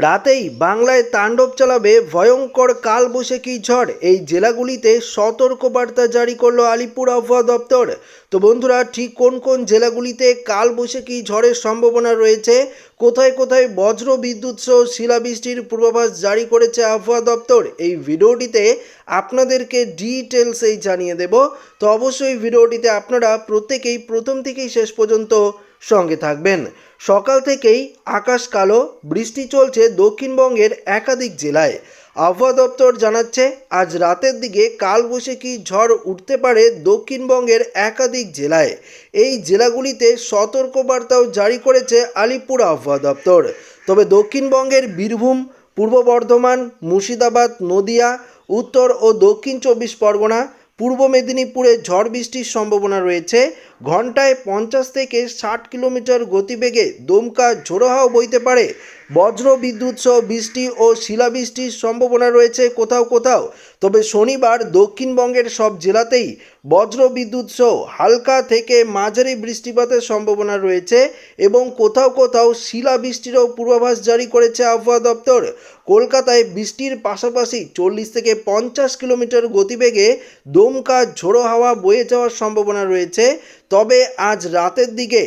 রাতেই বাংলায় তাণ্ডব চালাবে ভয়ঙ্কর কালবৈশাখী ঝড়। এই জেলাগুলিতে সতর্কবার্তা জারি করল আলিপুর আবহাওয়া দপ্তর। তো বন্ধুরা, ঠিক কোন কোন জেলাগুলিতে কালবৈশাখী ঝড়ের সম্ভাবনা রয়েছে? কোথায় কোথায় বজ্র বিদ্যুৎ সহ শিলাবৃষ্টির পূর্বাভাস জারি করেছে আবহাওয়া দপ্তর? এই ভিডিওটিতে আপনাদেরকে ডিটেলসেই জানিয়ে দেব। তো অবশ্যই ভিডিওটিতে আপনারা প্রত্যেকেই প্রথম থেকেই শেষ পর্যন্ত সঙ্গে থাকবেন। সকাল থেকেই আকাশ কালো, বৃষ্টি চলছে দক্ষিণবঙ্গের একাধিক জেলায়। আবহাওয়া দপ্তর জানাচ্ছে, আজ রাতের দিকে কালবৈশাখী ঝড় উঠতে পারে দক্ষিণবঙ্গের একাধিক জেলায়। এই জেলাগুলিতে সতর্কবার্তাও জারি করেছে আলিপুর আবহাওয়া দপ্তর। তবে দক্ষিণবঙ্গের বীরভূম, পূর্ব বর্ধমান, মুর্শিদাবাদ, নদিয়া, উত্তর ও দক্ষিণ চব্বিশ পরগনা পূর্ব মেদিনীপুরে ঝড় বৃষ্টির সম্ভাবনা রয়েছে। ঘন্টায় পঞ্চাশ থেকে ষাট কিলোমিটার গতিবেগে দমকা ঝোড়ো বইতে পারে। বজ্র বিদ্যুৎ সহ বৃষ্টি ও শিলাবৃষ্টির সম্ভাবনা রয়েছে কোথাও কোথাও। তবে শনিবার দক্ষিণবঙ্গের সব জেলাতেই বজ্র বিদ্যুৎ সহ হালকা থেকে মাঝারি বৃষ্টিপাতের সম্ভাবনা রয়েছে এবং কোথাও কোথাও শিলাবৃষ্টিরও পূর্বাভাস জারি করেছে আবহাওয়া দপ্তর। কলকাতায় বৃষ্টির পাশাপাশি চল্লিশ থেকে পঞ্চাশ কিলোমিটার গতিবেগে দমকা ঝোড়ো হাওয়া বয়ে যাওয়ার সম্ভাবনা রয়েছে। তবে আজ রাতের দিকে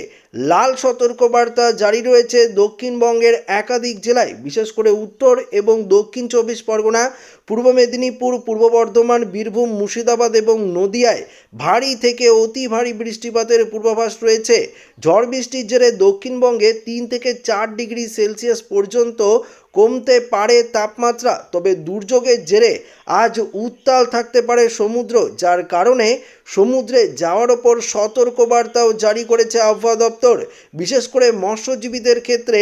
লাল সতর্কবার্তা জারি রয়েছে দক্ষিণবঙ্গের একাধিক জেলায়, বিশেষ করে উত্তর এবং দক্ষিণ চব্বিশ পরগনা, পূর্ব মেদিনীপুর, পূর্ব বর্ধমান, বীরভূম, মুর্শিদাবাদ এবং নদিয়ায় ভারী থেকে অতি ভারী বৃষ্টিপাতের পূর্বাভাস রয়েছে। ঝড় বৃষ্টির জেরে দক্ষিণবঙ্গে তিন থেকে চার ডিগ্রি সেলসিয়াস পর্যন্ত কমতে পারে তাপমাত্রা তবে দুর্যোগের জেরে আজ উত্তাল থাকতে পারে সমুদ্র যার কারণে সমুদ্রে যাওয়ার ওপর সতর্কবার্তাও জারি করেছে আবহাওয়া দপ্তর। বিশেষ করে মৎস্যজীবীদের ক্ষেত্রে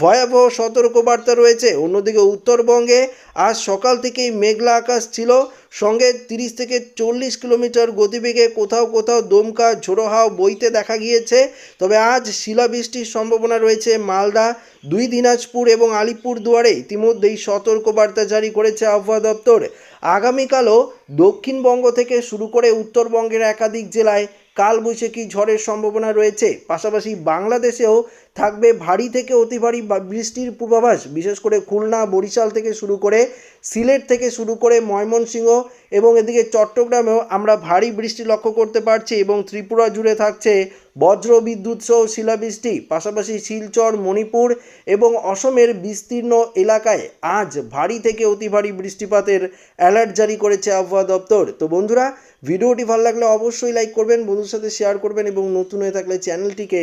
ভয়াবহ সতর্কবার্তা রয়েছে। অন্যদিকে উত্তরবঙ্গে আজ সকাল থেকেই মেঘলা আকাশ ছিল। সঙ্গে তিরিশ থেকে চল্লিশ কিলোমিটার গতিবেগে কোথাও কোথাও দমকা ঝোড়ো বইতে দেখা গিয়েছে। তবে আজ শিলাবৃষ্টির সম্ভাবনা রয়েছে মালদা, দুই দিনাজপুর এবং আলিপুর দুয়ারে ইতিমধ্যেই সতর্কবার্তা জারি করেছে আবহাওয়া দপ্তর। আগামীকালও দক্ষিণবঙ্গ থেকে শুরু করে উত্তরবঙ্গের একাধিক জেলায় কালবৈশাখী ঝড়ের সম্ভাবনা রয়েছে। পাশাপাশি বাংলাদেশেও থাকবে ভারী থেকে অতি ভারী বৃষ্টির পূর্বাভাস, বিশেষ করে খুলনা, বরিশাল থেকে শুরু করে সিলেট থেকে শুরু করে ময়মনসিংহ এবং এদিকে চট্টগ্রামেও আমরা ভারী বৃষ্টি লক্ষ্য করতে পারছি এবং ত্রিপুরা জুড়ে থাকছে বজ্র বিদ্যুৎ সহ শিলাবৃষ্টি, পাশাপাশি শিলচর, মণিপুর এবং অসমের বিস্তীর্ণ এলাকায় আজ ভারী থেকে অতি ভারী বৃষ্টিপাতের অ্যালার্ট জারি করেছে আবহাওয়া দপ্তর। তো বন্ধুরা, ভিডিওটি ভালো লাগলে অবশ্যই লাইক করবেন বন্ধুর সাথে শেয়ার করবেন এবং নতুন হয়ে থাকলে চ্যানেলটিকে